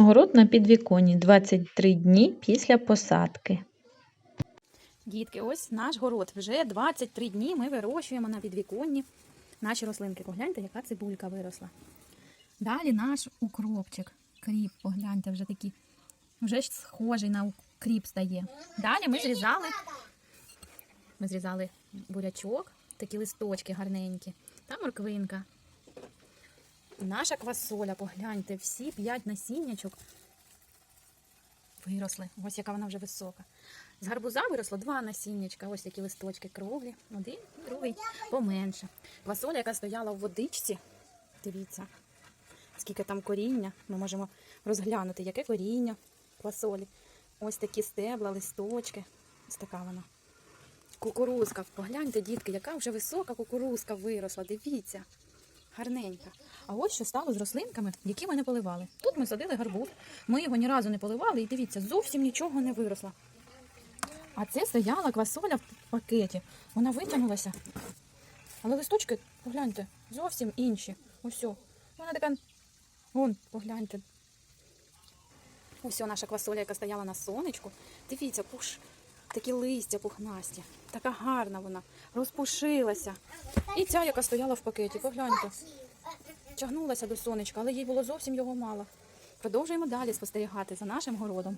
Город на підвіконні 23 дні після посадки. Дітки, ось наш город. Вже 23 дні ми вирощуємо на підвіконні наші рослинки. Погляньте, яка цибулька виросла. Далі наш укропчик. Кріп, погляньте, вже такий, вже схожий на укріп стає. Далі ми зрізали, ми зрізали бурячок, такі листочки гарненькі, та морквинка. Наша квасоля, погляньте, всі п'ять насіннячок виросли. Ось яка вона вже висока. З гарбуза виросло два насіннячка, ось такі листочки круглі, один, другий поменше. Квасоля, яка стояла в водичці, дивіться, скільки там коріння. Ми можемо розглянути, яке коріння квасолі. Ось такі стебла, листочки. Ось така вона. Кукурузка. Погляньте, дітки, яка вже висока кукурузка виросла. Дивіться. Гарненька. А ось що стало з рослинками, які ми не поливали. Тут ми садили гарбуз, ми його ні разу не поливали, і дивіться, зовсім нічого не виросло. А це стояла квасоля в пакеті. Вона витягнулася. Але листочки, погляньте, зовсім інші. Ось. Вона така. Вон, погляньте. Ось наша квасоля, яка стояла на сонечку. Дивіться, пуш, такі листя пухнасті. Така гарна вона, розпушилася. І ця, яка стояла в пакеті, погляньте. Тягнулася до сонечка, але їй було зовсім його мало. Продовжуємо далі спостерігати за нашим городом.